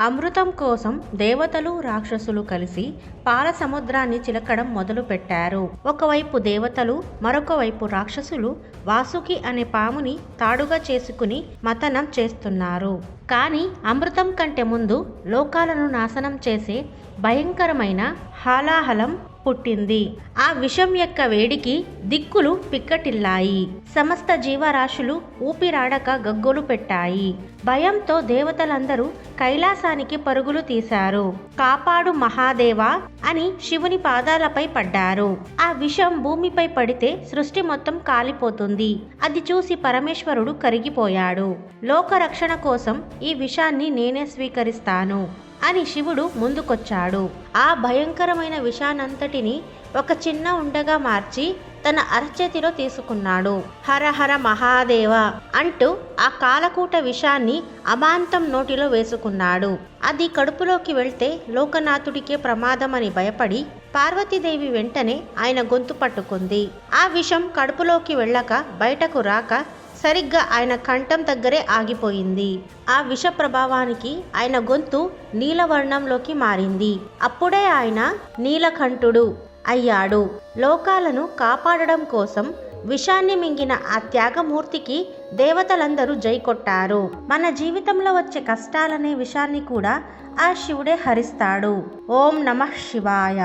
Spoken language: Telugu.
అమృతం కోసం దేవతలు రాక్షసులు కలిసి పాల సముద్రాన్ని చిలకడం మొదలుపెట్టారు. ఒకవైపు దేవతలు మరొక వైపు రాక్షసులు వాసుకి అనే పాముని తాడుగా చేసుకుని మతనం చేస్తున్నారు. కానీ అమృతం కంటే ముందు లోకాలను నాశనం చేసే భయంకరమైన హాలాహలం పుట్టింది. ఆ విషం యొక్క వేడికి దిక్కులు పిక్కటిల్లాయి. సమస్త జీవరాశులు ఊపిరాడక గగ్గోలు పెట్టాయి. భయంతో దేవతలందరూ కైలాసానికి పరుగులు తీశారు. కాపాడు మహాదేవా అని శివుని పాదాలపై పడ్డారు. ఆ విషం భూమిపై పడితే సృష్టి మొత్తం కాలిపోతుంది. అది చూసి పరమేశ్వరుడు కరిగిపోయాడు. లోక రక్షణ కోసం ఈ విషాన్ని నేనే స్వీకరిస్తాను. అని శివుడు ముందుకొచ్చాడు. ఆ భయంకరమైన విషానంతటిని ఒక చిన్న ఉండగా మార్చి తన అరచేతిలో తీసుకున్నాడు. హర హర మహాదేవ అంటూ ఆ కాలకూట విషాన్ని అమాంతం నోటిలో వేసుకున్నాడు. అది కడుపులోకి వెళ్తే లోకనాథుడికే ప్రమాదమని భయపడి పార్వతీదేవి వెంటనే ఆయన గొంతు పట్టుకుంది. ఆ విషం కడుపులోకి వెళ్ళక బయటకు రాక సరిగ్గా ఆయన కంఠం దగ్గరే ఆగిపోయింది. ఆ విష ప్రభావానికి ఆయన గొంతు నీలవర్ణంలోకి మారింది. అప్పుడే ఆయన నీలకంఠుడు అయ్యాడు. లోకాలను కాపాడడం కోసం విషాన్ని మింగిన ఆ త్యాగమూర్తికి దేవతలందరూ జై కొట్టారు. మన జీవితంలో వచ్చే కష్టాలనే విషాన్ని కూడా ఆ శివుడే హరిస్తాడు. ఓం నమః శివాయ.